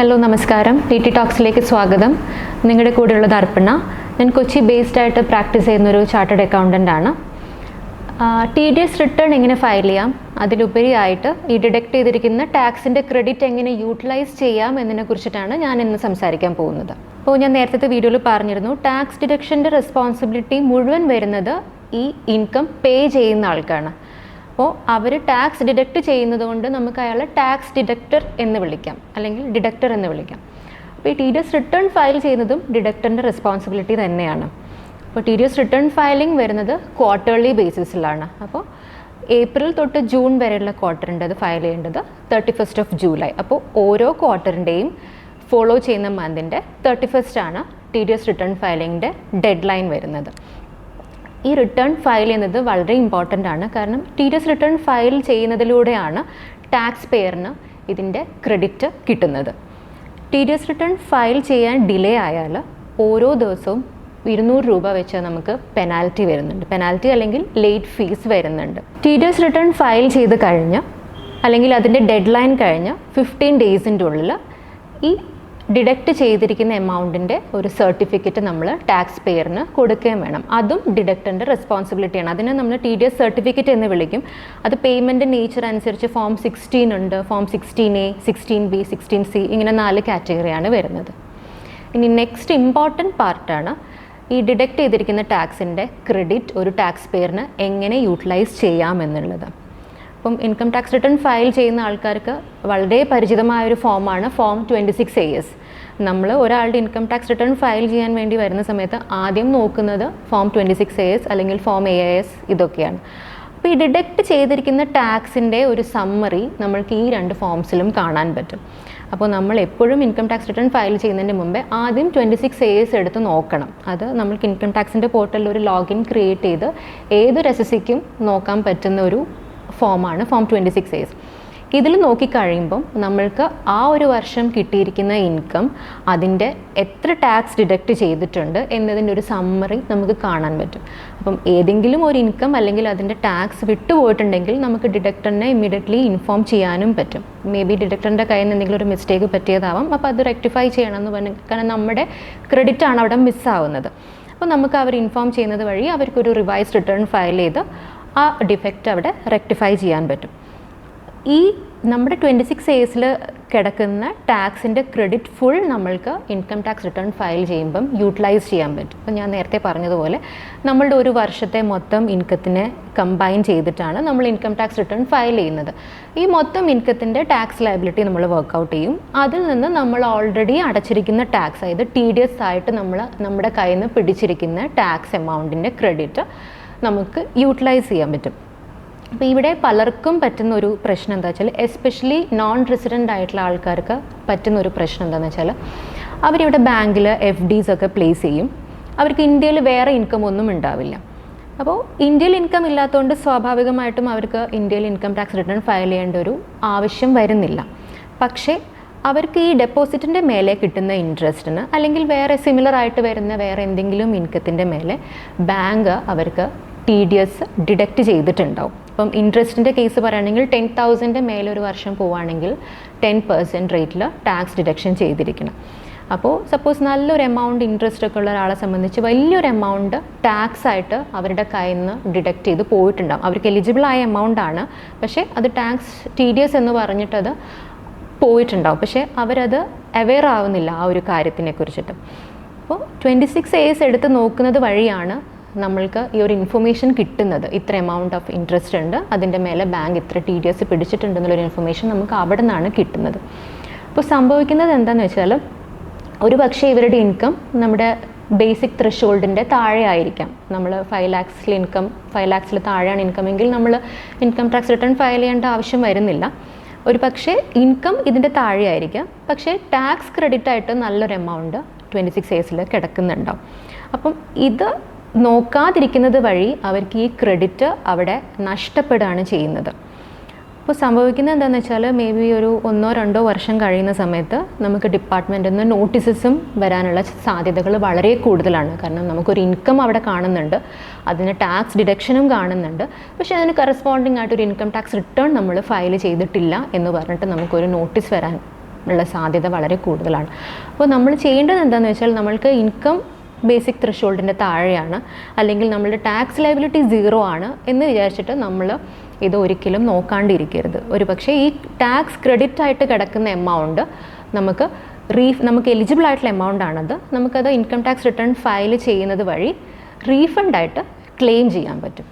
Hello നമസ്കാരം. T T ടോക്സിലേക്ക് സ്വാഗതം. നിങ്ങളുടെ കൂടെയുള്ളത് അർപ്പണ. ഞാൻ കൊച്ചി ബേസ്ഡ് ആയിട്ട് പ്രാക്ടീസ് ചെയ്യുന്നൊരു ചാർട്ടേഡ് അക്കൗണ്ടന്റ് ആണ്. ടി ഡി എസ് റിട്ടേൺ എങ്ങനെ ഫയൽ ചെയ്യാം? അതിലുപരിയായിട്ട് ഈ ഡിഡക്റ്റ് ചെയ്തിരിക്കുന്ന ടാക്സിന്റെ ക്രെഡിറ്റ് എങ്ങനെ യൂട്ടിലൈസ് ചെയ്യാം എന്നതിനെ കുറിച്ചിട്ടാണ് ഞാൻ ഇന്ന് സംസാരിക്കാൻ പോകുന്നത്. അപ്പോൾ ഞാൻ നേരത്തെ വീഡിയോയിൽ പറഞ്ഞിരുന്നു ടാക്സ് ഡിഡക്ഷന്റെ റെസ്പോൺസിബിലിറ്റി മുഴുവൻ വരുന്നത് ഈ ഇൻകം പേ ചെയ്യുന്ന ആൾക്കാണ്. അപ്പോൾ അവർ ടാക്സ് ഡിഡക്റ്റ് ചെയ്യുന്നത് കൊണ്ട് നമുക്ക് അയാളെ ടാക്സ് ഡിഡക്ടർ എന്ന് വിളിക്കാം. അല്ലെങ്കിൽ ഡിഡക്ടർ എന്ന് വിളിക്കാം. അപ്പോൾ ഈ T D S return file ചെയ്യുന്നതും ഡിഡക്ടറിന്റെ റെസ്പോൺസിബിലിറ്റി തന്നെയാണ്. അപ്പോൾ T D S return filing വരുന്നത് ക്വാർട്ടർലി ബേസിസിലാണ് അപ്പോൾ ഏപ്രിൽ തൊട്ട് ജൂൺ വരെയുള്ള ക്വാർട്ടറിന്റെ അത് ഫയൽ ചെയ്യേണ്ടത് തേർട്ടി ഫസ്റ്റ് ഓഫ് ജൂലൈ അപ്പോൾ ഓരോ ക്വാർട്ടറിന്റെയും ഫോളോ ചെയ്യുന്ന മന്തിന്റെ തേർട്ടി ഫസ്റ്റ് ആണ് ടി ഡി എസ് റിട്ടേൺ ഫയലിങ്ങിന്റെ ഡെഡ് ലൈൻ വരുന്നത്. ഈ റിട്ടേൺ ഫയൽ ചെയ്യുന്നത് വളരെ ഇമ്പോർട്ടന്റ് ആണ്. കാരണം T D S return file ചെയ്യുന്നതിലൂടെയാണ് tax പെയറിന് ഇതിന്റെ ക്രെഡിറ്റ് കിട്ടുന്നത്. T D S return file ചെയ്യാൻ ഡിലേ ആയാൽ ഓരോ ദിവസവും ഇരുന്നൂറ് രൂപ വെച്ച് നമുക്ക് പെനാൽറ്റി വരുന്നുണ്ട്. പെനാൽറ്റി അല്ലെങ്കിൽ ലേറ്റ് ഫീസ് വരുന്നുണ്ട്. T D S return file ചെയ്ത് കഴിഞ്ഞ് അല്ലെങ്കിൽ അതിന്റെ ഡെഡ് ലൈൻ കഴിഞ്ഞ് ഫിഫ്റ്റീൻ ഡേയ്സിന്റെ ഉള്ളിൽ ഈ ഡിഡക്റ്റ് ചെയ്തിരിക്കുന്ന എമൗണ്ടിന്റെ ഒരു സർട്ടിഫിക്കറ്റ് നമ്മൾ ടാക്സ് പെയറിന് കൊടുക്കുകയും വേണം. അതും ഡിഡക്ടറിന്റെ റെസ്പോൺസിബിലിറ്റിയാണ് അതിനെ നമ്മൾ ടി ഡി എസ് സർട്ടിഫിക്കറ്റ് എന്ന് വിളിക്കും. അത് പേയ്മെന്റ് നേച്ചർ അനുസരിച്ച് ഫോം സിക്സ്റ്റീൻ ഉണ്ട്. Form sixteen A sixteen B sixteen C ഇങ്ങനെ നാല് കാറ്റഗറിയാണ് വരുന്നത്. ഇനി നെക്സ്റ്റ് ഇമ്പോർട്ടന്റ് പാർട്ടാണ് ഈ ഡിഡക്റ്റ് ചെയ്തിരിക്കുന്ന ടാക്സിന്റെ ക്രെഡിറ്റ് ഒരു ടാക്സ് പെയറിന് എങ്ങനെ യൂട്ടിലൈസ് ചെയ്യാമെന്നുള്ളത്. അപ്പം ഇൻകം ടാക്സ് റിട്ടേൺ ഫയൽ ചെയ്യുന്ന ആൾക്കാർക്ക് വളരെ പരിചിതമായ ഒരു ഫോമാണ് form twenty six A S നമ്മൾ ഒരാളുടെ ഇൻകം ടാക്സ് റിട്ടേൺ ഫയൽ ചെയ്യാൻ വേണ്ടി വരുന്ന സമയത്ത് ആദ്യം നോക്കുന്നത് form twenty six A S അല്ലെങ്കിൽ ഫോം എ എസ് ഇതൊക്കെയാണ്. അപ്പോൾ ഈ ഡിഡക്റ്റ് ചെയ്തിരിക്കുന്ന ടാക്സിന്റെ ഒരു സമ്മറി നമ്മൾക്ക് ഈ രണ്ട് ഫോംസിലും കാണാൻ പറ്റും. അപ്പോൾ നമ്മൾ എപ്പോഴും ഇൻകം ടാക്സ് റിട്ടേൺ ഫയൽ ചെയ്യുന്നതിന് മുമ്പേ ആദ്യം ട്വന്റി സിക്സ് എസ് എടുത്ത് നോക്കണം. അത് നമ്മൾക്ക് ഇൻകം ടാക്സിന്റെ പോർട്ടലിൽ ഒരു ലോഗിൻ ക്രിയേറ്റ് ചെയ്ത് ഏതൊരു എസ് എസ് സിക്കും നോക്കാൻ പറ്റുന്ന ഒരു ഫോമാണ് ഫോം ട്വന്റി സിക്സ് എസ് ഇതിൽ നോക്കിക്കഴിയുമ്പം നമ്മൾക്ക് ആ ഒരു വർഷം കിട്ടിയിരിക്കുന്ന ഇൻകം അതിന്റെ എത്ര ടാക്സ് ഡിഡക്റ്റ് ചെയ്തിട്ടുണ്ട് എന്നതിന്റെ ഒരു സമ്മറി നമുക്ക് കാണാൻ പറ്റും. അപ്പം ഏതെങ്കിലും ഒരു ഇൻകം അല്ലെങ്കിൽ അതിന്റെ ടാക്സ് വിട്ടുപോയിട്ടുണ്ടെങ്കിൽ നമുക്ക് ഡിഡക്ടറിനെ ഇമ്മീഡിയറ്റ്ലി ഇൻഫോം ചെയ്യാനും പറ്റും. മേ ബി ഡിഡക്ടറിന്റെ കയ്യിൽ നിന്ന് എന്തെങ്കിലും ഒരു മിസ്റ്റേക്ക് പറ്റിയതാവാം. അപ്പോൾ അത് റെക്ടിഫൈ ചെയ്യണമെന്ന് പറഞ്ഞു കാരണം നമ്മുടെ ക്രെഡിറ്റ് ആണ് അവിടെ മിസ്സാവുന്നത് അപ്പോൾ നമുക്ക് അവർ ഇൻഫോം ചെയ്യുന്നത് വഴി അവർക്കൊരു റിവൈസ് റിട്ടേൺ ഫയൽ ചെയ്ത് ആ ഡിഫക്റ്റ് അവിടെ റെക്ടിഫൈ ചെയ്യാൻ പറ്റും. ഈ നമ്മുടെ ട്വന്റി സിക്സ് എയ്സിൽ കിടക്കുന്ന ടാക്സിന്റെ ക്രെഡിറ്റ് ഫുൾ നമ്മൾക്ക് ഇൻകം ടാക്സ് റിട്ടേൺ ഫയൽ ചെയ്യുമ്പം യൂട്ടിലൈസ് ചെയ്യാൻ പറ്റും. അപ്പോൾ ഞാൻ നേരത്തെ പറഞ്ഞതുപോലെ നമ്മളുടെ ഒരു വർഷത്തെ മൊത്തം ഇൻകത്തിനെ കമ്പൈൻ ചെയ്തിട്ടാണ് നമ്മൾ ഇൻകം ടാക്സ് റിട്ടേൺ ഫയൽ ചെയ്യുന്നത്. ഈ മൊത്തം ഇൻകത്തിന്റെ ടാക്സ് ലയബിലിറ്റി നമ്മൾ വർക്കൗട്ട് ചെയ്യും. അതിൽ നിന്ന് നമ്മൾ ഓൾറെഡി അടച്ചിരിക്കുന്ന ടാക്സ് അതായത് ടി ഡി എസ് ആയിട്ട് നമ്മൾ നമ്മുടെ കയ്യിൽ നിന്ന് പിടിച്ചിരിക്കുന്ന ടാക്സ് എമൗണ്ടിന്റെ ക്രെഡിറ്റ് നമുക്ക് യൂട്ടിലൈസ് ചെയ്യാൻ പറ്റും. അപ്പോൾ ഇവിടെ പലർക്കും പറ്റുന്ന ഒരു പ്രശ്നം എന്താ വെച്ചാൽ എസ്പെഷ്യലി നോൺ റെസിഡന്റ് ആയിട്ടുള്ള ആൾക്കാർക്ക് പറ്റുന്ന ഒരു പ്രശ്നം എന്താണെന്ന് വെച്ചാൽ അവരിവിടെ ബാങ്കിൽ എഫ് ഡീസ് ഒക്കെ പ്ലേസ് ചെയ്യും. അവർക്ക് ഇന്ത്യയിൽ വേറെ ഇൻകം ഒന്നും ഉണ്ടാവില്ല. അപ്പോൾ ഇന്ത്യയിൽ ഇൻകം ഇല്ലാത്തതുകൊണ്ട് സ്വാഭാവികമായിട്ടും അവർക്ക് ഇന്ത്യയിൽ ഇൻകം ടാക്സ് റിട്ടേൺ ഫയൽ ചെയ്യേണ്ട ഒരു ആവശ്യം വരുന്നില്ല. പക്ഷേ അവർക്ക് ഈ ഡെപ്പോസിറ്റിന്റെ മേലെ കിട്ടുന്ന ഇൻട്രസ്റ്റിന് അല്ലെങ്കിൽ വേറെ സിമിലർ ആയിട്ട് വരുന്ന വേറെ എന്തെങ്കിലും ഇൻകത്തിന്റെ മേലെ ബാങ്ക് അവർക്ക് ടി ഡി എസ് ഡിഡക്റ്റ് ചെയ്തിട്ടുണ്ടാവും. അപ്പം ഇൻട്രസ്റ്റിന്റെ കേസ് പറയുകയാണെങ്കിൽ ടെൻ തൗസൻഡ് മേലെ ഒരു വർഷം പോവുകയാണെങ്കിൽ ടെൻ പെർസെന്റ് റേറ്റിൽ ടാക്സ് ഡിഡക്ഷൻ ചെയ്തിരിക്കണം. അപ്പോൾ സപ്പോസ് നല്ലൊരു എമൗണ്ട് ഇൻട്രസ്റ്റ് ഒക്കെ ഉള്ള ഒരാളെ സംബന്ധിച്ച് വലിയൊരു എമൗണ്ട് ടാക്സ് ആയിട്ട് അവരുടെ കയ്യിൽ നിന്ന് ഡിഡക്റ്റ് ചെയ്ത് പോയിട്ടുണ്ടാവും. അവർക്ക് എലിജിബിൾ ആയ എമൗണ്ട് ആണ്. പക്ഷേ അത് ടാക്സ് ടി ഡി എസ് എന്ന് പറഞ്ഞിട്ടത് പോയിട്ടുണ്ടാവും. പക്ഷേ അവരത് അവെയർ ആവുന്നില്ല ആ ഒരു കാര്യത്തിനെ കുറിച്ചിട്ട്. അപ്പോൾ ട്വന്റി സിക്സ് ഏസ് എടുത്ത് നോക്കുന്നത് വഴിയാണ് നമ്മൾക്ക് ഈ ഒരു ഇൻഫർമേഷൻ കിട്ടുന്നത്. ഇത്ര എമൗണ്ട് ഓഫ് ഇൻട്രസ്റ്റ് ഉണ്ട്. അതിന്റെ മേലെ ബാങ്ക് ഇത്ര ടി ഡി എസ് പിടിച്ചിട്ടുണ്ടെന്നുള്ളൊരു ഇൻഫർമേഷൻ നമുക്ക് അവിടെ നിന്നാണ് കിട്ടുന്നത്. അപ്പോൾ സംഭവിക്കുന്നത് എന്താണെന്ന് വെച്ചാൽ ഒരു പക്ഷേ ഇവരുടെ ഇൻകം നമ്മുടെ ബേസിക് ത്രഷോൾഡിന്റെ താഴെ ആയിരിക്കാം. നമ്മൾ ഫൈവ് ലാക്സിൽ ഇൻകം ഫൈവ് ലാക്സിൽ താഴെയാണ് ഇൻകം എങ്കിൽ നമ്മൾ ഇൻകം ടാക്സ് റിട്ടേൺ ഫയൽ ചെയ്യേണ്ട ആവശ്യം വരുന്നില്ല. ഒരു പക്ഷേ ഇൻകം ഇതിന്റെ താഴെ ആയിരിക്കാം. പക്ഷേ ടാക്സ് ക്രെഡിറ്റ് ആയിട്ട് നല്ലൊരു എമൗണ്ട് ട്വന്റി സിക്സ് ഏഴ്സിൽ കിടക്കുന്നുണ്ടാവും. അപ്പം ഇത് നോക്കാതിരിക്കുന്നത് വഴി അവർക്ക് ഈ ക്രെഡിറ്റ് അവിടെ നഷ്ടപ്പെടുകയാണ് ചെയ്യുന്നത്. അപ്പോൾ സംഭവിക്കുന്നത് എന്താണെന്ന് വെച്ചാൽ മേ ബി ഒരു ഒന്നോ രണ്ടോ വർഷം കഴിയുന്ന സമയത്ത് നമുക്ക് ഡിപ്പാർട്ട്മെന്റിൽ നിന്ന് നോട്ടീസസും വരാനുള്ള സാധ്യതകൾ വളരെ കൂടുതലാണ്. കാരണം നമുക്കൊരു ഇൻകം അവിടെ കാണുന്നുണ്ട് അതിന് ടാക്സ് ഡിഡക്ഷനും കാണുന്നുണ്ട്. പക്ഷേ അതിന് കറസ്പോണ്ടിങ് ആയിട്ട് ഒരു ഇൻകം ടാക്സ് റിട്ടേൺ നമ്മൾ ഫയൽ ചെയ്തിട്ടില്ല എന്ന് പറഞ്ഞിട്ട് നമുക്കൊരു നോട്ടീസ് വരാൻ ഉള്ള സാധ്യത വളരെ കൂടുതലാണ്. അപ്പോൾ നമ്മൾ ചെയ്യേണ്ടത് എന്താണെന്ന് വെച്ചാൽ നമ്മൾക്ക് ഇൻകം ബേസിക് ത്രഷോൾഡിന്റെ താഴെയാണ്. അല്ലെങ്കിൽ നമ്മളുടെ ടാക്സ് ലയബിലിറ്റി സീറോ ആണ് എന്ന് വിചാരിച്ചിട്ട് നമ്മൾ ഇത് ഒരിക്കലും നോക്കാണ്ടിരിക്കരുത്. ഒരു പക്ഷേ ഈ ടാക്സ് ക്രെഡിറ്റ് ആയിട്ട് കിടക്കുന്ന എമൗണ്ട് നമുക്ക് റീ നമുക്ക് എലിജിബിൾ ആയിട്ടുള്ള എമൗണ്ട് ആണത്. നമുക്കത് ഇൻകം ടാക്സ് റിട്ടേൺ ഫയൽ ചെയ്യുന്നത് വഴി റീഫണ്ടായിട്ട് ക്ലെയിം ചെയ്യാൻ പറ്റും.